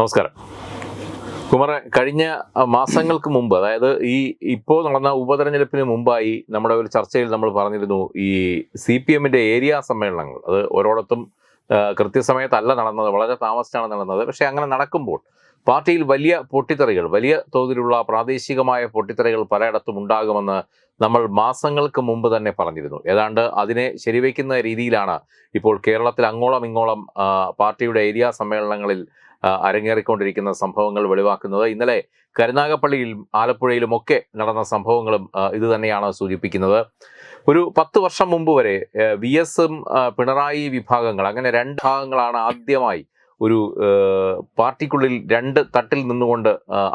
നമസ്കാരം. കുമാറെ കഴിഞ്ഞ മാസങ്ങൾക്ക് മുമ്പ് അതായത് ഈ ഇപ്പോൾ നടന്ന ഉപതെരഞ്ഞെടുപ്പിന് മുമ്പായി നമ്മുടെ ഒരു ചർച്ചയിൽ നമ്മൾ പറഞ്ഞിരുന്നു ഈ സി പി എമ്മിന്റെ ഏരിയ സമ്മേളനങ്ങൾ അത് ഓരോടത്തും കൃത്യസമയത്തല്ല നടന്നത് വളരെ താമസിച്ചാണ് നടന്നത് പക്ഷേ അങ്ങനെ നടക്കുമ്പോൾ പാർട്ടിയിൽ വലിയ പൊട്ടിത്തെറികൾ വലിയ തോതിലുള്ള പ്രാദേശികമായ പൊട്ടിത്തെറികൾ പലയിടത്തും ഉണ്ടാകുമെന്ന് നമ്മൾ മാസങ്ങൾക്ക് മുമ്പ് തന്നെ പറഞ്ഞിരുന്നു. ഏതാണ്ട് അതിനെ ശരിവയ്ക്കുന്ന രീതിയിലാണ് ഇപ്പോൾ കേരളത്തിൽ അങ്ങോളം ഇങ്ങോളം പാർട്ടിയുടെ ഏരിയ സമ്മേളനങ്ങളിൽ അരങ്ങേറിക്കൊണ്ടിരിക്കുന്ന സംഭവങ്ങൾ വെളിവാക്കുന്നത്. ഇന്നലെ കരുനാഗപ്പള്ളിയിലും ആലപ്പുഴയിലും ഒക്കെ നടന്ന സംഭവങ്ങളും ഇത് തന്നെയാണ് സൂചിപ്പിക്കുന്നത്. ഒരു പത്ത് വർഷം മുമ്പ് വരെ വി എസും പിണറായി വിഭാഗങ്ങൾ അങ്ങനെ രണ്ട് ഭാഗങ്ങളാണ് ആദ്യമായി ഒരു പാർട്ടിക്കുള്ളിൽ രണ്ട് തട്ടിൽ നിന്നുകൊണ്ട്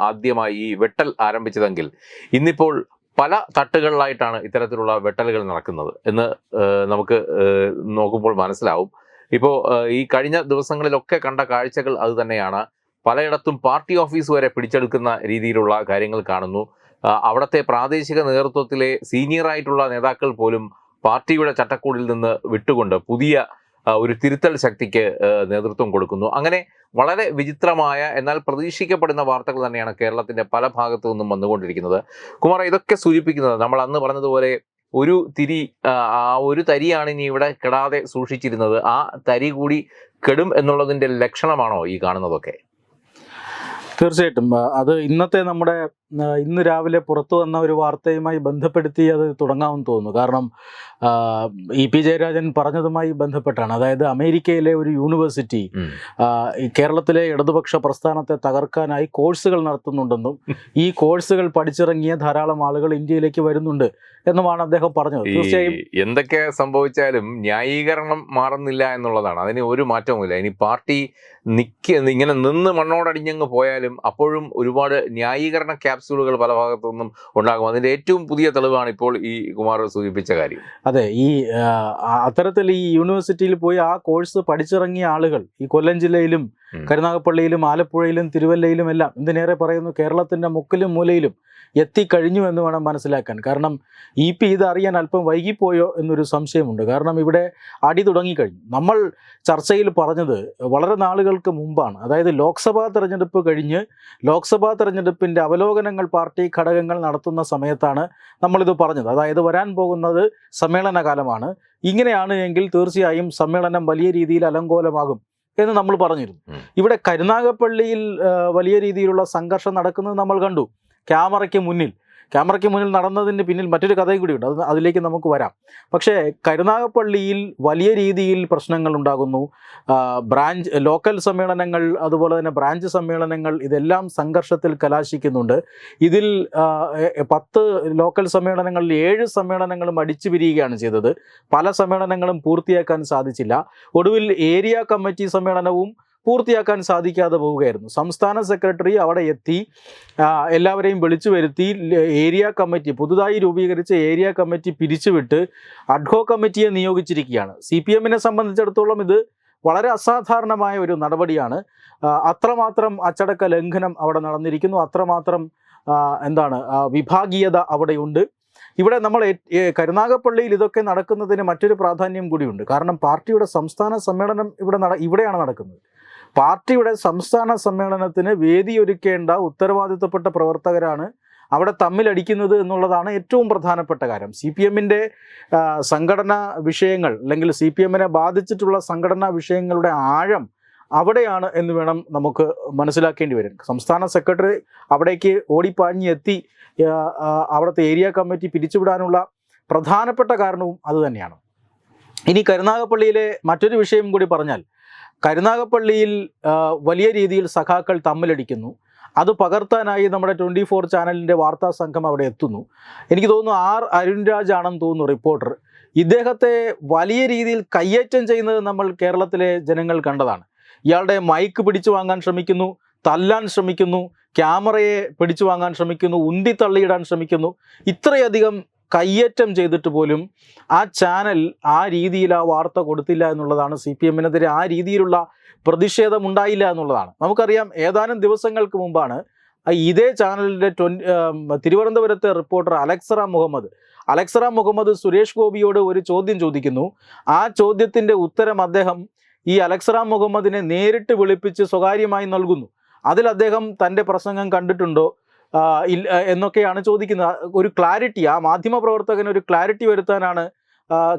ആദ്യമായി ഈ വെട്ടൽ ആരംഭിച്ചതെങ്കിൽ ഇന്നിപ്പോൾ പല തട്ടുകളിലായിട്ടാണ് ഇത്തരത്തിലുള്ള വെട്ടലുകൾ നടക്കുന്നത് എന്ന് നമുക്ക് നോക്കുമ്പോൾ മനസ്സിലാവും. ഇപ്പോൾ ഈ കഴിഞ്ഞ ദിവസങ്ങളിലൊക്കെ കണ്ട കാഴ്ചകൾ അത് തന്നെയാണ്. പലയിടത്തും പാർട്ടി ഓഫീസ് വരെ പിടിച്ചെടുക്കുന്ന രീതിയിലുള്ള കാര്യങ്ങൾ കാണുന്നു. അവിടുത്തെ പ്രാദേശിക നേതൃത്വത്തിലെ സീനിയർ ആയിട്ടുള്ള നേതാക്കൾ പോലും പാർട്ടിയുടെ ചട്ടക്കൂടിൽ നിന്ന് വിട്ടുകൊണ്ട് പുതിയ ഒരു തിരുത്തൽ ശക്തിക്ക് നേതൃത്വം കൊടുക്കുന്നു. അങ്ങനെ വളരെ വിചിത്രമായ എന്നാൽ പ്രതീക്ഷിക്കപ്പെടുന്ന വാർത്തകൾ തന്നെയാണ് കേരളത്തിന്റെ പല ഭാഗത്തു നിന്നും വന്നുകൊണ്ടിരിക്കുന്നത്. കുമാർ ഇതൊക്കെ സൂചിപ്പിക്കുന്നത് നമ്മൾ അന്ന് പറഞ്ഞതുപോലെ ഒരു തിരി ആ, ഒരു തരിയാണ് ഇനി ഇവിടെ കെടാതെ സൂക്ഷിച്ചിരുന്നത്. ആ തരി കൂടി കെടും എന്നുള്ളതിന്റെ ലക്ഷണമാണോ ഈ കാണുന്നതൊക്കെ? തീർച്ചയായിട്ടും. അത് ഇന്നത്തെ നമ്മുടെ ഇന്ന് രാവിലെ പുറത്തു വന്ന ഒരു വാർത്തയുമായി ബന്ധപ്പെടുത്തി അത് തുടങ്ങാമെന്ന് തോന്നുന്നു. കാരണം ഇ പി ജയരാജൻ പറഞ്ഞതുമായി ബന്ധപ്പെട്ടാണ്. അതായത് അമേരിക്കയിലെ ഒരു യൂണിവേഴ്സിറ്റി കേരളത്തിലെ ഇടതുപക്ഷ പ്രസ്ഥാനത്തെ തകർക്കാനായി കോഴ്സുകൾ നടത്തുന്നുണ്ടെന്നും ഈ കോഴ്സുകൾ പഠിച്ചിറങ്ങിയ ധാരാളം ആളുകൾ ഇന്ത്യയിലേക്ക് വരുന്നുണ്ട് എന്നുമാണ് അദ്ദേഹം പറഞ്ഞത്. തീർച്ചയായും എന്തൊക്കെ സംഭവിച്ചാലും ന്യായീകരണം മാറുന്നില്ല എന്നുള്ളതാണ്. അതിന് ഒരു മാറ്റവുമില്ല. ഇനി പാർട്ടി നിക്ക ഇങ്ങനെ നിന്ന് മണ്ണോടടിഞ്ഞങ്ങ് പോയാലും അപ്പോഴും ഒരുപാട് ന്യായീകരണ ക്യാപ്സ്യൂളുകൾ പല ഭാഗത്തു നിന്നും ഉണ്ടാകും അതിന്റെ ഏറ്റവും പുതിയ തെളിവാണ് ഇപ്പോൾ ഈ കുമാർ സൂചിപ്പിച്ച കാര്യം അതെ ഈ അത്തരത്തിൽ ഈ യൂണിവേഴ്സിറ്റിയിൽ പോയി ആ കോഴ്സ് പഠിച്ചിറങ്ങിയ ആളുകൾ ഈ കൊല്ലം ജില്ലയിലും. കരുനാഗപ്പള്ളിയിലും ആലപ്പുഴയിലും തിരുവല്ലയിലും എല്ലാം ഇതിനേറെ പറയുന്നു? കേരളത്തിന്റെ മുക്കിലും മൂലയിലും എത്തിക്കഴിഞ്ഞു എന്ന് വേണം മനസ്സിലാക്കാൻ. കാരണം ഇ പി ഇത് അറിയാൻ അല്പം വൈകിപ്പോയോ എന്നൊരു സംശയമുണ്ട്. കാരണം ഇവിടെ അടി തുടങ്ങിക്കഴിഞ്ഞു. നമ്മൾ ചർച്ചയിൽ പറഞ്ഞത് വളരെ നാളുകൾക്ക് മുമ്പാണ്. അതായത് ലോക്സഭാ തെരഞ്ഞെടുപ്പ് കഴിഞ്ഞ് ലോക്സഭാ തെരഞ്ഞെടുപ്പിന്റെ അവലോകനങ്ങൾ പാർട്ടി ഘടകങ്ങൾ നടത്തുന്ന സമയത്താണ് നമ്മളിത് പറഞ്ഞത്. അതായത് വരാൻ പോകുന്നത് സമ്മേളന കാലമാണ് ഇങ്ങനെയാണ് എങ്കിൽ തീർച്ചയായും സമ്മേളനം വലിയ രീതിയിൽ അലങ്കോലമാകും. എന്ന് നമ്മൾ പറഞ്ഞിരുന്നു. ഇവിടെ കരുനാഗപ്പള്ളിയിൽ വലിയ രീതിയിലുള്ള സംഘർഷം നടക്കുന്നത് നമ്മൾ കണ്ടു. ക്യാമറയ്ക്ക് മുന്നിൽ. ക്യാമറയ്ക്ക് മുന്നിൽ നടന്നതിന് പിന്നിൽ മറ്റൊരു കഥയും ഉണ്ട്. അത് അതിലേക്ക് നമുക്ക് വരാം. പക്ഷേ കരുനാഗപ്പള്ളിയിൽ വലിയ രീതിയിൽ പ്രശ്നങ്ങൾ ഉണ്ടാകുന്നു. ബ്രാഞ്ച് ലോക്കൽ സമ്മേളനങ്ങൾ അതുപോലെ തന്നെ ബ്രാഞ്ച് സമ്മേളനങ്ങൾ ഇതെല്ലാം സംഘർഷത്തിൽ കലാശിക്കുന്നുണ്ട്. ഇതിൽ പത്ത് ലോക്കൽ സമ്മേളനങ്ങളിൽ ഏഴ് സമ്മേളനങ്ങളും അടിച്ചു പിരിയുകയാണ് ചെയ്തത്. പല സമ്മേളനങ്ങളും പൂർത്തിയാക്കാൻ സാധിച്ചില്ല. ഒടുവിൽ ഏരിയ കമ്മിറ്റി സമ്മേളനവും പൂർത്തിയാക്കാൻ സാധിക്കാതെ പോവുകയായിരുന്നു. സംസ്ഥാന സെക്രട്ടറി അവിടെ എത്തി എല്ലാവരെയും വിളിച്ചു വരുത്തി ഏരിയ കമ്മിറ്റി പുതുതായി രൂപീകരിച്ച ഏരിയ കമ്മിറ്റി പിരിച്ചുവിട്ട് അഡ്ഹോ കമ്മിറ്റിയെ നിയോഗിച്ചിരിക്കുകയാണ്. സി പി എമ്മിനെ സംബന്ധിച്ചിടത്തോളം ഇത് വളരെ അസാധാരണമായ ഒരു നടപടിയാണ്. അത്രമാത്രം അച്ചടക്ക ലംഘനം അവിടെ നടന്നിരിക്കുന്നു. അത്രമാത്രം എന്താണ് വിഭാഗീയത അവിടെയുണ്ട്. ഇവിടെ നമ്മൾ കരുനാഗപ്പള്ളിയിൽ ഇതൊക്കെ നടക്കുന്നതിന് മറ്റൊരു പ്രാധാന്യം കൂടിയുണ്ട്. കാരണം പാർട്ടിയുടെ സംസ്ഥാന സമ്മേളനം ഇവിടെ നട ഇവിടെയാണ് നടക്കുന്നത്. പാർട്ടിയുടെ സംസ്ഥാന സമ്മേളനത്തിന് വേദിയൊരുക്കേണ്ട ഉത്തരവാദിത്തപ്പെട്ട പ്രവർത്തകരാണ് അവിടെ തമ്മിലടിക്കുന്നത് എന്നുള്ളതാണ് ഏറ്റവും പ്രധാനപ്പെട്ട കാര്യം. സി പി എമ്മിന്റെ സംഘടനാ വിഷയങ്ങൾ അല്ലെങ്കിൽ സി പി എമ്മിനെ ബാധിച്ചിട്ടുള്ള സംഘടനാ വിഷയങ്ങളുടെ ആഴം അവിടെയാണ് എന്ന് വേണം നമുക്ക് മനസ്സിലാക്കേണ്ടി വരും സംസ്ഥാന സെക്രട്ടറി അവിടേക്ക് ഓടിപ്പാഞ്ഞ് എത്തി അവിടുത്തെ ഏരിയ കമ്മിറ്റി പിരിച്ചുവിടാനുള്ള പ്രധാനപ്പെട്ട കാരണവും അതുതന്നെയാണ് ഇനി കരുനാഗപ്പള്ളിയിലെ മറ്റൊരു വിഷയം കൂടി പറഞ്ഞാൽ കരുനാഗപ്പള്ളിയിൽ വലിയ രീതിയിൽ സഖാക്കൾ തമ്മിലടിക്കുന്നു. അത് പകർത്താനായി നമ്മുടെ ട്വന്റി ഫോർ ചാനലിന്റെ വാർത്താ സംഘം അവിടെ എത്തുന്നു. എനിക്ക് തോന്നുന്നു ആർ അരുൺരാജ് ആണെന്ന് തോന്നുന്നു റിപ്പോർട്ടർ. ഇദ്ദേഹത്തെ വലിയ രീതിയിൽ കയ്യേറ്റം ചെയ്യുന്നത് നമ്മൾ കേരളത്തിലെ ജനങ്ങൾ കണ്ടതാണ്. ഇയാളുടെ മൈക്ക് പിടിച്ചു വാങ്ങാൻ ശ്രമിക്കുന്നു തല്ലാൻ ശ്രമിക്കുന്നു ക്യാമറയെ പിടിച്ചു വാങ്ങാൻ ശ്രമിക്കുന്നു ഉന്തി തള്ളിയിടാൻ ശ്രമിക്കുന്നു. ഇത്രയധികം കയ്യേറ്റം ചെയ്തിട്ട് പോലും ആ ചാനൽ ആ രീതിയിൽ ആ വാർത്ത കൊടുത്തില്ല എന്നുള്ളതാണ് സി പി എമ്മിനെതിരെ ആ രീതിയിലുള്ള പ്രതിഷേധം ഉണ്ടായില്ല എന്നുള്ളതാണ്. നമുക്കറിയാം ഏതാനും ദിവസങ്ങൾക്ക് മുമ്പാണ് ഇതേ ചാനലിന്റെ ട്വൻ തിരുവനന്തപുരത്തെ റിപ്പോർട്ടർ അലക്സറ മുഹമ്മദ്. അലക്സറ മുഹമ്മദ് സുരേഷ് ഗോപിയോട് ഒരു ചോദ്യം ചോദിക്കുന്നു. ആ ചോദ്യത്തിന്റെ ഉത്തരം അദ്ദേഹം ഈ അലക്സറ മുഹമ്മദിനെ നേരിട്ട് വിളിപ്പിച്ച് സ്വകാര്യമായി നൽകുന്നു. അതിൽ അദ്ദേഹം തന്റെ പ്രസംഗം കണ്ടിട്ടുണ്ടോ? എന്നൊക്കെയാണ് ചോദിക്കുന്നത്. ഒരു ക്ലാരിറ്റി ആ മാധ്യമ പ്രവർത്തകന് ഒരു ക്ലാരിറ്റി വരുത്താനാണ്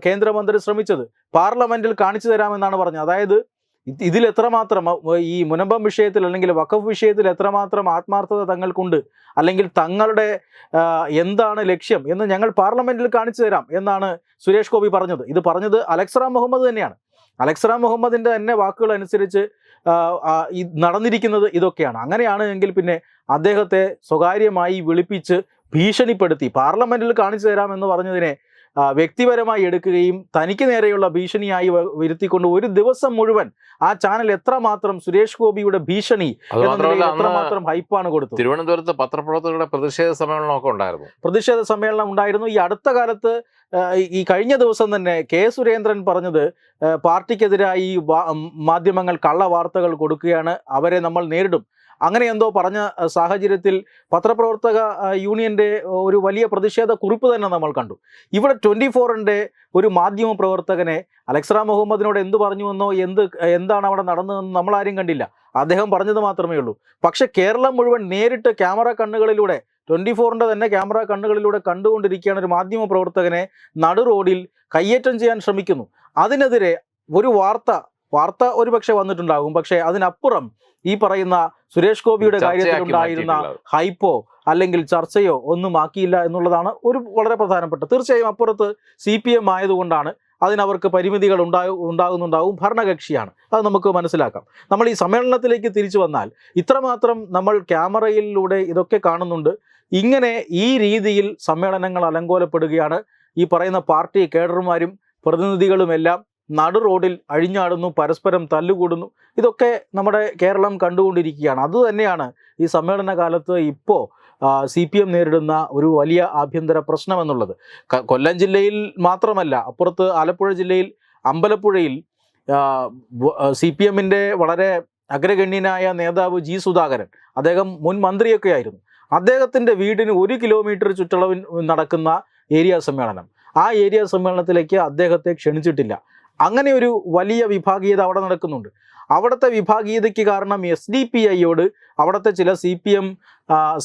കേന്ദ്രമന്ത്രി ശ്രമിച്ചത്. പാർലമെന്റിൽ കാണിച്ചു തരാമെന്നാണ് പറഞ്ഞത്. അതായത് ഇതിൽ എത്രമാത്രം ഈ മുനമ്പം വിഷയത്തിൽ അല്ലെങ്കിൽ വഖഫ് വിഷയത്തിൽ എത്രമാത്രം ആത്മാർത്ഥത തങ്ങൾക്കുണ്ട് അല്ലെങ്കിൽ തങ്ങളുടെ എന്താണ് ലക്ഷ്യം എന്ന് ഞങ്ങൾ പാർലമെന്റിൽ കാണിച്ചു തരാം എന്നാണ് സുരേഷ് ഗോപി പറഞ്ഞത്. ഇത് പറഞ്ഞത് അലക്സറാം മുഹമ്മദ് തന്നെയാണ്. അലക്സറാം മുഹമ്മദിന്റെ തന്നെ വാക്കുകൾ അനുസരിച്ച് നടന്നിരിക്കുന്നത് ഇതൊക്കെയാണ്. അങ്ങനെയാണ് എങ്കിൽ പിന്നെ അദ്ദേഹത്തെ സ്വകാര്യമായി വിളിപ്പിച്ച് ഭീഷണിപ്പെടുത്തി പാർലമെന്റിൽ കാണിച്ചു തരാമെന്ന് പറഞ്ഞതിനെ വ്യക്തിപരമായി എടുക്കുകയും തനിക്ക് നേരെയുള്ള ഭീഷണിയായി വരുത്തിക്കൊണ്ട് ഒരു ദിവസം മുഴുവൻ ആ ചാനൽ എത്രമാത്രം സുരേഷ് ഗോപിയുടെ ഭീഷണി എത്രമാത്രം ഹൈപ്പാണ് കൊടുത്തത്? തിരുവനന്തപുരത്ത് പത്രപ്രവർത്തകരുടെ പ്രതിഷേധ സമ്മേളനമൊക്കെ ഉണ്ടായിരുന്നു. പ്രതിഷേധ സമ്മേളനം ഉണ്ടായിരുന്നു. ഈ അടുത്ത കാലത്ത് ഈ- കഴിഞ്ഞ ദിവസം തന്നെ കെ സുരേന്ദ്രൻ പറഞ്ഞത് പാർട്ടിക്കെതിരായി മാധ്യമങ്ങൾ കള്ള വാർത്തകൾ കൊടുക്കുകയാണ്. അവരെ നമ്മൾ നേരിടും. അങ്ങനെ എന്തോ പറഞ്ഞ സാഹചര്യത്തിൽ പത്രപ്രവർത്തക യൂണിയന്റെ ഒരു വലിയ പ്രതിഷേധ കുറിപ്പ് തന്നെ നമ്മൾ കണ്ടു. ഇവിടെ ട്വന്റി ഫോറിന്റെ ഒരു മാധ്യമ പ്രവർത്തകനെ അലക്സറ മുഹമ്മദിനോട് എന്ത് പറഞ്ഞുവെന്നോ എന്ത് എന്താണ് അവിടെ നടന്നതെന്ന് നമ്മൾ ആരും കണ്ടില്ല. അദ്ദേഹം പറഞ്ഞത് മാത്രമേ ഉള്ളൂ. പക്ഷേ കേരളം മുഴുവൻ നേരിട്ട് ക്യാമറ കണ്ണുകളിലൂടെ ട്വന്റി ഫോറിന്റെ തന്നെ ക്യാമറ കണ്ണുകളിലൂടെ കണ്ടുകൊണ്ടിരിക്കുകയാണ് ഒരു മാധ്യമ പ്രവർത്തകനെ നടു റോഡിൽ കയ്യേറ്റം ചെയ്യാൻ ശ്രമിക്കുന്നു. അതിനെതിരെ ഒരു വാർത്ത വാർത്ത ഒരുപക്ഷെ വന്നിട്ടുണ്ടാകും. പക്ഷേ അതിനപ്പുറം ഈ പറയുന്ന സുരേഷ് ഗോപിയുടെ കാര്യത്തിലുണ്ടായിരുന്ന ഹൈപ്പോ അല്ലെങ്കിൽ ചർച്ചയോ ഒന്നും ആക്കിയില്ല എന്നുള്ളതാണ് ഒരു വളരെ പ്രധാനപ്പെട്ട തീർച്ചയായും അപ്പുറത്ത് സി പി എം ആയതുകൊണ്ടാണ് അതിനവർക്ക് പരിമിതികൾ ഉണ്ടാകും ഉണ്ടാകുന്നുണ്ടാവും. ഭരണകക്ഷിയാണ്. അത് നമുക്ക് മനസ്സിലാക്കാം. നമ്മൾ ഈ സമ്മേളനത്തിലേക്ക് തിരിച്ചു വന്നാൽ ഇത്രമാത്രം നമ്മൾ ക്യാമറയിലൂടെ ഇതൊക്കെ കാണുന്നുണ്ട്. ഇങ്ങനെ ഈ രീതിയിൽ സമ്മേളനങ്ങൾ അലങ്കോലപ്പെടുകയാണ് ഈ പറയുന്ന പാർട്ടി കേഡർമാരും പ്രതിനിധികളുമെല്ലാം നടു റോഡിൽ അഴിഞ്ഞാടുന്നു പരസ്പരം തല്ലുകൂടുന്നു. ഇതൊക്കെ നമ്മുടെ കേരളം കണ്ടുകൊണ്ടിരിക്കുകയാണ്. അതുതന്നെയാണ് ഈ സമ്മേളന കാലത്ത് ഇപ്പോൾ സി പി എം നേരിടുന്ന ഒരു വലിയ ആഭ്യന്തര പ്രശ്നം എന്നുള്ളത് കൊല്ലം ജില്ലയിൽ മാത്രമല്ല അപ്പുറത്ത് ആലപ്പുഴ ജില്ലയിൽ അമ്പലപ്പുഴയിൽ സി പി എമ്മിന്റെ വളരെ അഗ്രഗണ്യനായ നേതാവ് ജി സുധാകരൻ അദ്ദേഹം മുൻ മന്ത്രിയൊക്കെ ആയിരുന്നു അദ്ദേഹത്തിന്റെ വീടിന് ഒരു കിലോമീറ്റർ ചുറ്റളവിൽ നടക്കുന്ന ഏരിയ സമ്മേളനം. ആ ഏരിയ സമ്മേളനത്തിലേക്ക് അദ്ദേഹത്തെ ക്ഷണിച്ചിട്ടില്ല. അങ്ങനെ ഒരു വലിയ വിഭാഗീയത അവിടെ നടക്കുന്നുണ്ട്. അവിടുത്തെ വിഭാഗീയതയ്ക്ക് കാരണം എസ് ഡി പി ഐയോട് അവിടുത്തെ ചില സി പി എം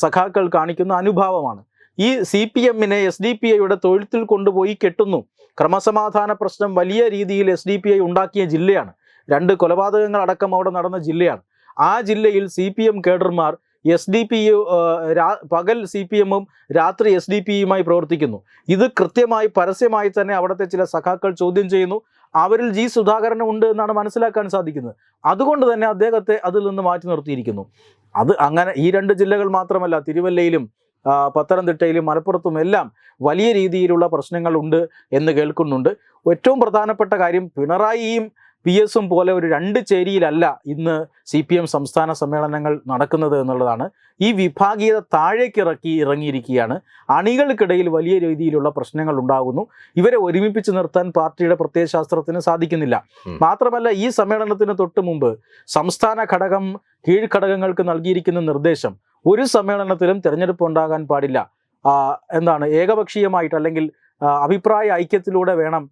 സഖാക്കൾ കാണിക്കുന്ന അനുഭാവമാണ്. ഈ സി പി എമ്മിനെ എസ് ഡി പി ഐയുടെ തൊഴുത്തിൽ കൊണ്ടുപോയി കെട്ടുന്നു. ക്രമസമാധാന പ്രശ്നം വലിയ രീതിയിൽ എസ് ഡി പി ഐ ഉണ്ടാക്കിയ ജില്ലയാണ്. രണ്ട് കൊലപാതകങ്ങൾ അടക്കം അവിടെ നടന്ന ജില്ലയാണ്. ആ ജില്ലയിൽ സി പി എം കേഡർമാർ എസ് ഡി പി പകൽ സി പി എമ്മും രാത്രി എസ് ഡി പി യുമായി പ്രവർത്തിക്കുന്നു. ഇത് കൃത്യമായി പരസ്യമായി തന്നെ അവിടുത്തെ ചില സഖാക്കൾ ചോദ്യം ചെയ്യുന്നു. അവരിൽ ജി സുധാകരൻ ഉണ്ട് എന്നാണ് മനസ്സിലാക്കാൻ സാധിക്കുന്നത്. അതുകൊണ്ട് തന്നെ അദ്ദേഹത്തെ അതിൽ നിന്ന് മാറ്റി നിർത്തിയിരിക്കുന്നു. അത് അങ്ങനെ ഈ രണ്ട് ജില്ലകൾ മാത്രമല്ല തിരുവല്ലയിലും പത്തനംതിട്ടയിലും മലപ്പുറത്തും എല്ലാം വലിയ രീതിയിലുള്ള പ്രശ്നങ്ങളുണ്ട് എന്ന് കേൾക്കുന്നുണ്ട്. ഏറ്റവും പ്രധാനപ്പെട്ട കാര്യം പിണറായിയും പി എസും പോലെ ഒരു രണ്ട് ചേരിയിലല്ല ഇന്ന് സി പി എം സംസ്ഥാന സമ്മേളനങ്ങൾ നടക്കുന്നത് എന്നുള്ളതാണ്. ഈ വിഭാഗീയത താഴേക്കിറക്കി ഇറങ്ങിയിരിക്കുകയാണ്. അണികൾക്കിടയിൽ വലിയ രീതിയിലുള്ള പ്രശ്നങ്ങൾ ഉണ്ടാകുന്നു. ഇവരെ ഒരുമിപ്പിച്ച് നിർത്താൻ പാർട്ടിയുടെ പ്രത്യയശാസ്ത്രത്തിന് സാധിക്കുന്നില്ല. മാത്രമല്ല ഈ സമ്മേളനത്തിന് തൊട്ട് മുമ്പ് സംസ്ഥാന ഘടകം കീഴ്ഘടകങ്ങൾക്ക് നൽകിയിരിക്കുന്ന നിർദ്ദേശം ഒരു സമ്മേളനത്തിലും തിരഞ്ഞെടുപ്പ് ഉണ്ടാകാൻ പാടില്ല. എന്താണ് ഏകപക്ഷീയമായിട്ട് അല്ലെങ്കിൽ അഭിപ്രായ ഐക്യത്തിലൂടെ വേണം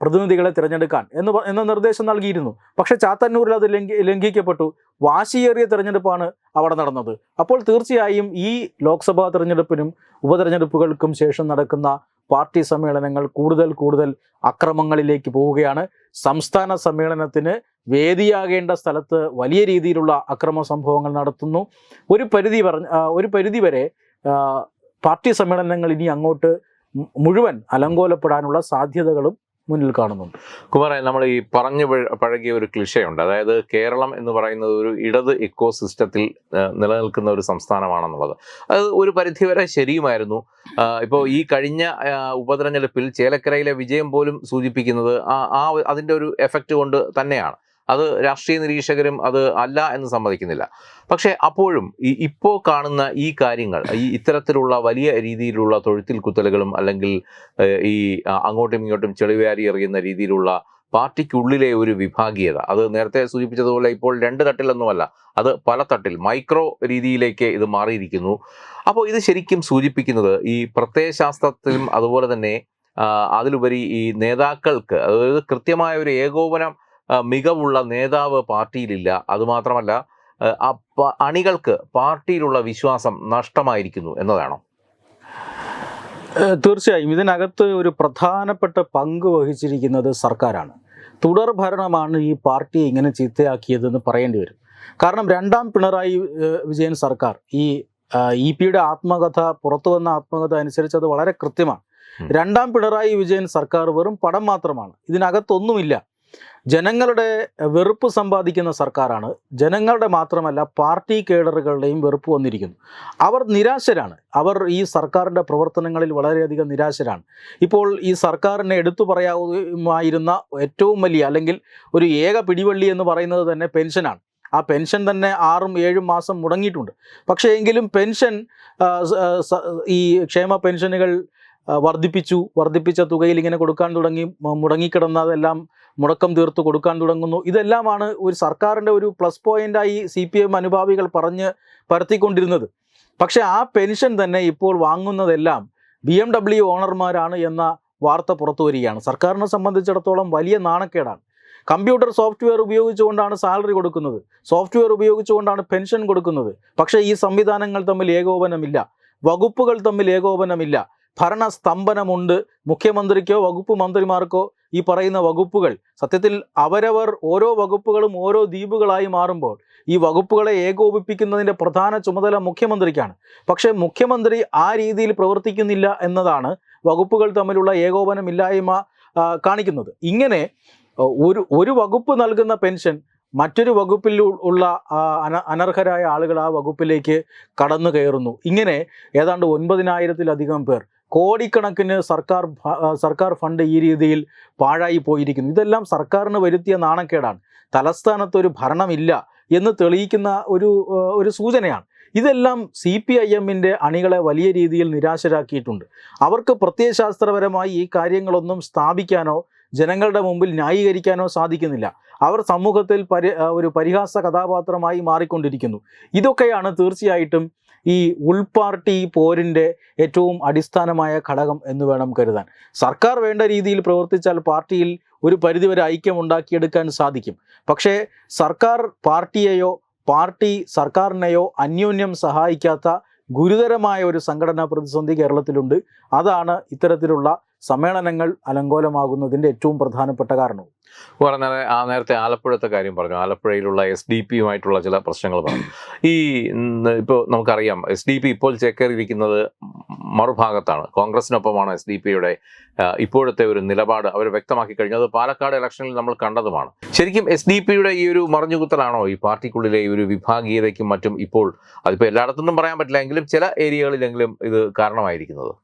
പ്രതിനിധികളെ തിരഞ്ഞെടുക്കാൻ എന്ന് എന്ന നിർദ്ദേശം നൽകിയിരുന്നു. പക്ഷേ ചാത്തന്നൂരിൽ അത് ലംഘി ലംഘിക്കപ്പെട്ടു. വാശിയേറിയ തിരഞ്ഞെടുപ്പാണ് അവിടെ നടന്നത്. അപ്പോൾ തീർച്ചയായും ഈ ലോക്സഭാ തിരഞ്ഞെടുപ്പിനും ഉപതെരഞ്ഞെടുപ്പുകൾക്കും ശേഷം നടക്കുന്ന പാർട്ടി സമ്മേളനങ്ങൾ കൂടുതൽ കൂടുതൽ അക്രമങ്ങളിലേക്ക് പോവുകയാണ്. സംസ്ഥാന സമ്മേളനത്തിന് വേദിയാകേണ്ട സ്ഥലത്ത് വലിയ രീതിയിലുള്ള അക്രമ സംഭവങ്ങൾ നടത്തുന്നു. ഒരു പരിധി പറഞ്ഞ ഒരു പരിധി വരെ പാർട്ടി സമ്മേളനങ്ങൾ ഇനി അങ്ങോട്ട് മുഴുവൻ അലങ്കോലപ്പെടാനുള്ള സാധ്യതകളും മുന്നിൽ കാണുന്നുണ്ട്. കുമാറെ നമ്മൾ ഈ പറഞ്ഞു പഴകിയ ഒരു ക്ലിഷയുണ്ട്. അതായത് കേരളം എന്ന് പറയുന്നത് ഒരു ഇടത് ഇക്കോ സിസ്റ്റത്തിൽ നിലനിൽക്കുന്ന ഒരു സംസ്ഥാനമാണെന്നുള്ളത്. അത് ഒരു പരിധിവരെ ശരിയുമായിരുന്നു. ഇപ്പോൾ ഈ കഴിഞ്ഞ ഉപതെരഞ്ഞെടുപ്പിൽ ചേലക്കരയിലെ വിജയം പോലും സൂചിപ്പിക്കുന്നത് ആ അതിന്റെ ഒരു എഫക്റ്റ് കൊണ്ട് തന്നെയാണ്. അത് രാഷ്ട്രീയ നിരീക്ഷകരും അത് അല്ല എന്ന് സമ്മതിക്കുന്നില്ല. പക്ഷേ അപ്പോഴും ഈ ഇപ്പോൾ കാണുന്ന ഈ കാര്യങ്ങൾ ഈ ഇത്തരത്തിലുള്ള വലിയ രീതിയിലുള്ള തൊഴുത്തിൽ കുത്തലുകളും അല്ലെങ്കിൽ ഈ അങ്ങോട്ടും ഇങ്ങോട്ടും ചെളിവേരി എറിയുന്ന രീതിയിലുള്ള പാർട്ടിക്കുള്ളിലെ ഒരു വിഭാഗീയത അത് നേരത്തെ സൂചിപ്പിച്ചതുപോലെ ഇപ്പോൾ രണ്ട് തട്ടിലൊന്നുമല്ല അത് പല തട്ടിൽ മൈക്രോ രീതിയിലേക്ക് ഇത് മാറിയിരിക്കുന്നു. അപ്പോൾ ഇത് ശരിക്കും സൂചിപ്പിക്കുന്നത് ഈ പ്രത്യയശാസ്ത്രത്തിലും അതുപോലെ തന്നെ അതിലുപരി ഈ നേതാക്കൾക്ക് അതായത് കൃത്യമായ ഒരു ഏകോപനം മികവുള്ള നേതാവ് പാർട്ടിയിലില്ല. അതുമാത്രമല്ല അണികൾക്ക് പാർട്ടിയിലുള്ള വിശ്വാസം നഷ്ടമായിരിക്കുന്നു എന്നതാണോ? തീർച്ചയായും. ഇതിനകത്ത് ഒരു പ്രധാനപ്പെട്ട പങ്ക് വഹിച്ചിരിക്കുന്നത് സർക്കാരാണ്. തുടർ ഭരണമാണ് ഈ പാർട്ടി ഇങ്ങനെ ചീത്തയാക്കിയതെന്ന് പറയേണ്ടി വരും. കാരണം രണ്ടാം പിണറായി വിജയൻ സർക്കാർ ഈ ഇ പിയുടെ ആത്മകഥ പുറത്തു വന്ന ആത്മകഥ അനുസരിച്ച് അത് വളരെ കൃത്യമാണ്. രണ്ടാം പിണറായി വിജയൻ സർക്കാർ വെറും പടം മാത്രമാണ്. ഇതിനകത്തൊന്നുമില്ല. ജനങ്ങളുടെ വെറുപ്പ് സമ്പാദിക്കുന്ന സർക്കാരാണ്. ജനങ്ങളുടെ മാത്രമല്ല പാർട്ടി കേഡറുകളുടെയും വെറുപ്പ് വന്നിരിക്കുന്നു. അവർ നിരാശരാണ്. അവർ ഈ സർക്കാരിന്റെ പ്രവർത്തനങ്ങളിൽ വളരെയധികം നിരാശരാണ്. ഇപ്പോൾ ഈ സർക്കാരിനെ എടുത്തു പറയാവുമായിരുന്ന ഏറ്റവും വലിയ അല്ലെങ്കിൽ ഒരു ഏക പിടിവള്ളി എന്ന് പറയുന്നത് തന്നെ പെൻഷനാണ്. ആ പെൻഷൻ തന്നെ ആറും ഏഴും മാസം മുടങ്ങിയിട്ടുണ്ട്. പക്ഷേ എങ്കിലും പെൻഷൻ ഈ ക്ഷേമ പെൻഷനുകൾ വർദ്ധിപ്പിച്ചു. വർദ്ധിപ്പിച്ച തുകയിൽ ഇങ്ങനെ കൊടുക്കാൻ തുടങ്ങി മുടങ്ങിക്കിടന്നതെല്ലാം മുടക്കം തീർത്ത് കൊടുക്കാൻ തുടങ്ങുന്നു. ഇതെല്ലാമാണ് ഒരു സർക്കാരിന്റെ ഒരു പ്ലസ് പോയിന്റായി സി പി എം അനുഭാവികൾ പറഞ്ഞ് പരത്തിക്കൊണ്ടിരുന്നത്. പക്ഷേ ആ പെൻഷൻ തന്നെ ഇപ്പോൾ വാങ്ങുന്നതെല്ലാം ബി എം ഡബ്ല്യു ഓണർമാരാണ് എന്ന വാർത്ത പുറത്തു വരികയാണ് സർക്കാരിനെ സംബന്ധിച്ചിടത്തോളം വലിയ നാണക്കേടാണ്. കമ്പ്യൂട്ടർ സോഫ്റ്റ്വെയർ ഉപയോഗിച്ചുകൊണ്ടാണ് സാലറി കൊടുക്കുന്നത്. സോഫ്റ്റ്വെയർ ഉപയോഗിച്ചുകൊണ്ടാണ് പെൻഷൻ കൊടുക്കുന്നത്. പക്ഷേ ഈ സംവിധാനങ്ങൾ തമ്മിൽ ഏകോപനമില്ല. വകുപ്പുകൾ തമ്മിൽ ഏകോപനമില്ല. ഭരണസ്തംഭനമുണ്ട്. മുഖ്യമന്ത്രിക്കോ വകുപ്പ് മന്ത്രിമാർക്കോ ഈ പറയുന്ന വകുപ്പുകൾ സത്യത്തിൽ അവരവർ ഓരോ വകുപ്പുകളും ഓരോ ദ്വീപുകളായി മാറുമ്പോൾ ഈ വകുപ്പുകളെ ഏകോപിപ്പിക്കുന്നതിന്റെ പ്രധാന ചുമതല മുഖ്യമന്ത്രിക്കാണ്. പക്ഷേ മുഖ്യമന്ത്രി ആ രീതിയിൽ പ്രവർത്തിക്കുന്നില്ല എന്നതാണ് വകുപ്പുകൾ തമ്മിലുള്ള ഏകോപനമില്ലായ്മ കാണിക്കുന്നത്. ഇങ്ങനെ ഒരു ഒരു വകുപ്പ് നൽകുന്ന പെൻഷൻ മറ്റൊരു വകുപ്പിൽ ഉള്ള അന അനർഹരായ ആളുകൾ ആ വകുപ്പിലേക്ക് കടന്നു കയറുന്നു. ഇങ്ങനെ ഏതാണ്ട് ഒൻപതിനായിരത്തിലധികം പേർ കോടിക്കണക്കിന് സർക്കാർ സർക്കാർ ഫണ്ട് ഈ രീതിയിൽ പാഴായി പോയിരിക്കുന്നു. ഇതെല്ലാം സർക്കാരിന് വരുത്തിയ നാണക്കേടാണ്. തലസ്ഥാനത്ത് ഒരു ഭരണമില്ല എന്ന് തെളിയിക്കുന്ന ഒരു ഒരു സൂചനയാണ്. ഇതെല്ലാം സി പി ഐ എമ്മിന്റെ അണികളെ വലിയ രീതിയിൽ നിരാശരാക്കിയിട്ടുണ്ട്. അവർക്ക് പ്രത്യയശാസ്ത്രപരമായി ഈ കാര്യങ്ങളൊന്നും സ്ഥാപിക്കാനോ ജനങ്ങളുടെ മുമ്പിൽ ന്യായീകരിക്കാനോ സാധിക്കുന്നില്ല. അവർ സമൂഹത്തിൽ പരി ഒരു പരിഹാസ കഥാപാത്രമായി മാറിക്കൊണ്ടിരിക്കുന്നു. ഇതൊക്കെയാണ് തീർച്ചയായിട്ടും ഈ ഉൾപാർട്ടി പോരിന്റെ ഏറ്റവും അടിസ്ഥാനമായ ഘടകം എന്ന് വേണം കരുതാൻ. സർക്കാർ വേണ്ട രീതിയിൽ പ്രവർത്തിച്ചാൽ പാർട്ടിയിൽ ഒരു പരിധിവരെ ഐക്യം ഉണ്ടാക്കിയെടുക്കാൻ സാധിക്കും. പക്ഷേ സർക്കാർ പാർട്ടിയെയോ പാർട്ടി സർക്കാരിനെയോ അന്യോന്യം സഹായിക്കാത്ത ഗുരുതരമായ ഒരു സംഘടനാ പ്രതിസന്ധി കേരളത്തിലുണ്ട്. അതാണ് ഇത്തരത്തിലുള്ള സമ്മേളനങ്ങൾ അലങ്കോലമാകുന്നതിന്റെ ഏറ്റവും പ്രധാനപ്പെട്ട കാരണവും. പറഞ്ഞ ആ നേരത്തെ ആലപ്പുഴത്തെ കാര്യം പറഞ്ഞു. ആലപ്പുഴയിലുള്ള എസ് ഡി പിയുമായിട്ടുള്ള ചില പ്രശ്നങ്ങൾ പറഞ്ഞു. ഈ ഇപ്പോൾ നമുക്കറിയാം എസ് ഡി പി ഇപ്പോൾ ചേക്കേറിയിരിക്കുന്നത് മറുഭാഗത്താണ്. കോൺഗ്രസിനൊപ്പമാണ് എസ് ഡി പിയുടെ ഇപ്പോഴത്തെ ഒരു നിലപാട് അവർ വ്യക്തമാക്കി കഴിഞ്ഞു. അത് പാലക്കാട് ഇലക്ഷനിൽ നമ്മൾ കണ്ടതുമാണ്. ശരിക്കും എസ് ഡി പിയുടെ ഈ ഒരു മറിഞ്ഞുകുത്തലാണോ ഈ പാർട്ടിക്കുള്ളിലെ ഈ ഒരു വിഭാഗീയതയ്ക്കും മറ്റും ഇപ്പോൾ അതിപ്പോൾ എല്ലായിടത്തുനിന്നും പറയാൻ പറ്റില്ല എങ്കിലും ചില ഏരിയകളിലെങ്കിലും ഇത് കാരണമായിരിക്കുന്നത്?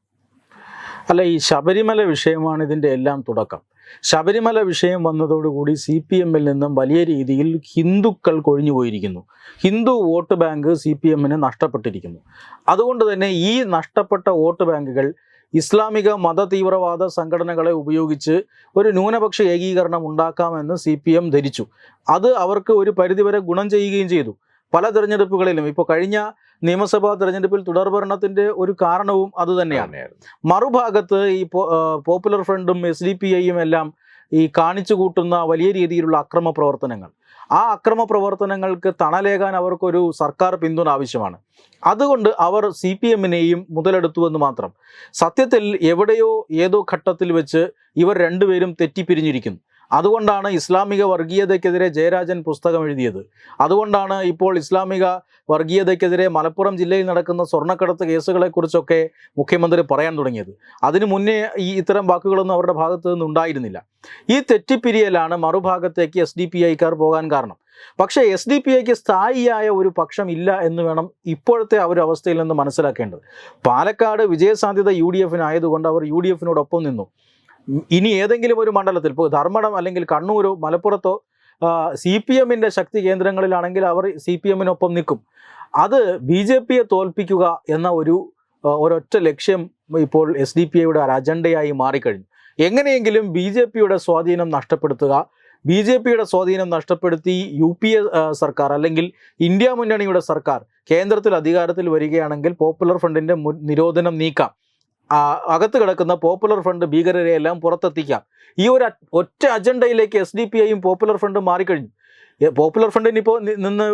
അല്ല ഈ ശബരിമല വിഷയമാണ് ഇതിന്റെ എല്ലാം തുടക്കം. ശബരിമല വിഷയം വന്നതോടുകൂടി സി പി എമ്മിൽ നിന്നും വലിയ രീതിയിൽ ഹിന്ദുക്കൾ കൊഴിഞ്ഞു പോയിരിക്കുന്നു. Hindu vote bank C P എമ്മിന് നഷ്ടപ്പെട്ടിരിക്കുന്നു. അതുകൊണ്ട് തന്നെ ഈ നഷ്ടപ്പെട്ട വോട്ട് ബാങ്കുകൾ ഇസ്ലാമിക മത തീവ്രവാദ സംഘടനകളെ ഉപയോഗിച്ച് ഒരു ന്യൂനപക്ഷ ഏകീകരണം ഉണ്ടാക്കാമെന്ന് സി പി എം ധരിച്ചു. അത് അവർക്ക് ഒരു പരിധിവരെ ഗുണം ചെയ്യുകയും ചെയ്തു. പല തിരഞ്ഞെടുപ്പുകളിലും ഇപ്പോൾ കഴിഞ്ഞ നിയമസഭാ തെരഞ്ഞെടുപ്പിൽ തുടർഭരണത്തിന്റെ ഒരു കാരണവും അതുതന്നെയാണ് തന്നെയാണ്. മറുഭാഗത്ത് ഈ പോപ്പുലർ ഫ്രണ്ടും എസ് ഡി പി ഐയും എല്ലാം ഈ കാണിച്ചു കൂട്ടുന്ന വലിയ രീതിയിലുള്ള അക്രമ പ്രവർത്തനങ്ങൾ. ആ അക്രമ പ്രവർത്തനങ്ങൾക്ക് തണലേകാൻ അവർക്കൊരു സർക്കാർ പിന്തുണ ആവശ്യമാണ്. അതുകൊണ്ട് അവർ സി പി എമ്മിനെയും മുതലെടുത്തുവെന്ന് മാത്രം. സത്യത്തിൽ എവിടെയോ ഏതോ ഘട്ടത്തിൽ വെച്ച് ഇവർ രണ്ടുപേരും തെറ്റിപ്പിരിഞ്ഞിരിക്കുന്നു. അതുകൊണ്ടാണ് ഇസ്ലാമിക വർഗീയതയ്ക്കെതിരെ ജയരാജൻ പുസ്തകം എഴുതിയത്. അതുകൊണ്ടാണ് ഇപ്പോൾ ഇസ്ലാമിക വർഗീയതയ്ക്കെതിരെ മലപ്പുറം ജില്ലയിൽ നടക്കുന്ന സ്വർണക്കടത്ത് കേസുകളെക്കുറിച്ചൊക്കെ മുഖ്യമന്ത്രി പറയാൻ തുടങ്ങിയത്. അതിനു മുന്നേ ഈ ഇത്തരം വാക്കുകളൊന്നും അവരുടെ ഭാഗത്തു നിന്ന് ഉണ്ടായിരുന്നില്ല. ഈ തെറ്റിപ്പിരിയലാണ് മറുഭാഗത്തേക്ക് എസ് ഡി പി ഐക്കാർ പോകാൻ കാരണം. പക്ഷേ എസ് ഡി പി ഐക്ക് സ്ഥായിയായ ഒരു പക്ഷം ഇല്ല എന്ന് വേണം ഇപ്പോഴത്തെ ആ ഒരു അവസ്ഥയിൽ നിന്ന് മനസ്സിലാക്കേണ്ടത്. പാലക്കാട് വിജയസാധ്യത യു ഡി എഫിനായതുകൊണ്ട് അവർ യു ഡി എഫിനോടൊപ്പം നിന്നു. ഇനി ഏതെങ്കിലും ഒരു മണ്ഡലത്തിൽ ഇപ്പോൾ ധർമ്മടം അല്ലെങ്കിൽ കണ്ണൂരോ മലപ്പുറത്തോ സി പി എമ്മിന്റെ ശക്തി കേന്ദ്രങ്ങളിലാണെങ്കിൽ അവർ സി പി എമ്മിനൊപ്പം നിൽക്കും. അത് ബി ജെ പിയെ തോൽപ്പിക്കുക എന്ന ഒരു ഒരൊറ്റ ലക്ഷ്യം ഇപ്പോൾ എസ് ഡി പി ഐയുടെ ഒരു അജണ്ടയായി മാറിക്കഴിഞ്ഞു. എങ്ങനെയെങ്കിലും ബി ജെ പിയുടെ സ്വാധീനം നഷ്ടപ്പെടുത്തുക. ബി ജെ പിയുടെ സ്വാധീനം നഷ്ടപ്പെടുത്തി യു പി എ സർക്കാർ അല്ലെങ്കിൽ ഇന്ത്യ മുന്നണിയുടെ സർക്കാർ കേന്ദ്രത്തിൽ അധികാരത്തിൽ വരികയാണെങ്കിൽ പോപ്പുലർ ഫ്രണ്ടിന്റെ നിരോധനം നീക്കാം. അകത്ത് കിടക്കുന്ന പോപ്പുലർ ഫ്രണ്ട് ഭീകരരെ എല്ലാം പുറത്തെത്തിക്കാം. ഈ ഒരു ഒറ്റ അജണ്ടയിലേക്ക് എസ് ഡി പി ഐയും പോപ്പുലർ ഫ്രണ്ടും മാറിക്കഴിഞ്ഞു. പോപ്പുലർ ഫ്രണ്ടിന് ഇപ്പോൾ നിന്ന്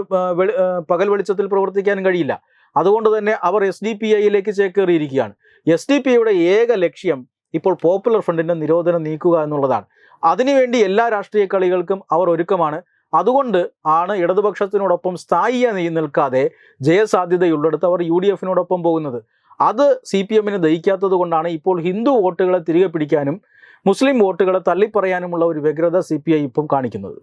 പകൽ വെളിച്ചത്തിൽ പ്രവർത്തിക്കാനും കഴിയില്ല. അതുകൊണ്ട് തന്നെ അവർ എസ് ഡി പി ഐയിലേക്ക് ചേക്കേറിയിരിക്കുകയാണ്. എസ് ഡി പി ഐയുടെ ഏക ലക്ഷ്യം ഇപ്പോൾ പോപ്പുലർ ഫ്രണ്ടിന്റെ നിരോധനം നീക്കുക എന്നുള്ളതാണ്. അതിനുവേണ്ടി എല്ലാ രാഷ്ട്രീയ കളികൾക്കും അവർ ഒരുക്കമാണ്. അതുകൊണ്ട് ആണ് ഇടതുപക്ഷത്തിനോടൊപ്പം സ്ഥായിയായി നിൽക്കാതെ ജയസാധ്യതയുള്ളിടത്ത് അവർ യു ഡി എഫിനോടൊപ്പം പോകുന്നത്. അത് സി പി എമ്മിന് ദഹിക്കാത്തത് കൊണ്ടാണ് ഇപ്പോൾ ഹിന്ദു വോട്ടുകളെ തിരികെ പിടിക്കാനും മുസ്ലിം വോട്ടുകളെ തള്ളിപ്പറയാനുമുള്ള ഒരു വ്യഗ്രത സി പി ഐ ഇപ്പം കാണിക്കുന്നത്.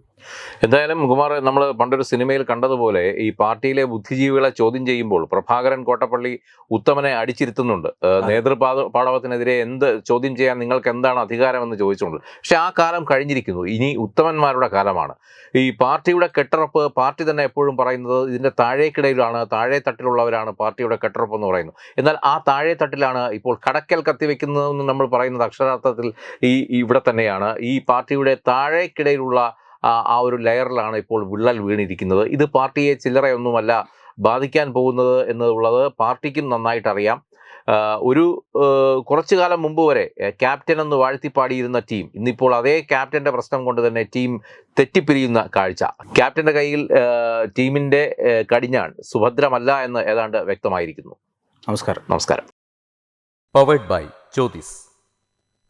എന്തായാലും കുമാർ നമ്മൾ പണ്ടൊരു സിനിമയിൽ കണ്ടതുപോലെ ഈ പാർട്ടിയിലെ ബുദ്ധിജീവികളെ ചോദ്യം ചെയ്യുമ്പോൾ പ്രഭാകരൻ കോട്ടപ്പള്ളി ഉത്തമനെ അടിച്ചിരുത്തുന്നുണ്ട്. നേതൃപാദ നേതൃപാത പാടവത്തിനെതിരെ എന്ത് ചോദ്യം ചെയ്യാൻ നിങ്ങൾക്ക് എന്താണ് അധികാരമെന്ന് ചോദിച്ചുകൊണ്ട്. പക്ഷെ ആ കാലം കഴിഞ്ഞിരിക്കുന്നു. ഇനി ഉത്തമന്മാരുടെ കാലമാണ്. ഈ പാർട്ടിയുടെ കെട്ടുറപ്പ് പാർട്ടി തന്നെ എപ്പോഴും പറയുന്നത് ഇതിന്റെ താഴേക്കിടയിലാണ് താഴെ തട്ടിലുള്ളവരാണ് പാർട്ടിയുടെ കെട്ടുറപ്പ് എന്ന് പറയുന്നു എന്നാൽ ആ താഴെ തട്ടിലാണ് ഇപ്പോൾ കടക്കൽ കത്തിവെക്കുന്നതെന്ന് നമ്മൾ പറയുന്നത് അക്ഷരാർത്ഥത്തിൽ ഈ ഇവിടെ തന്നെയാണ്. ഈ പാർട്ടിയുടെ താഴേക്കിടയിലുള്ള ആ ഒരു ലെയറിലാണ് ഇപ്പോൾ വിള്ളൽ വീണിരിക്കുന്നത്. ഇത് പാർട്ടിയെ ചില്ലറയൊന്നുമല്ല ബാധിക്കാൻ പോകുന്നത് എന്നുള്ളത് പാർട്ടിക്കും നന്നായിട്ടറിയാം. ഒരു കുറച്ചു കാലം മുമ്പ് വരെ ക്യാപ്റ്റൻ എന്ന് വാഴ്ത്തിപ്പാടിയിരുന്ന ടീം ഇന്നിപ്പോൾ അതേ ക്യാപ്റ്റന്റെ പ്രശ്നം കൊണ്ട് തന്നെ ടീം തെറ്റിപ്പിരിയുന്ന കാഴ്ച. ക്യാപ്റ്റന്റെ കയ്യിൽ ടീമിന്റെ കടിഞ്ഞാൺ സുഭദ്രമല്ല എന്ന് ഏതാണ്ട് വ്യക്തമായിരിക്കുന്നു. നമസ്കാരം. നമസ്കാരം.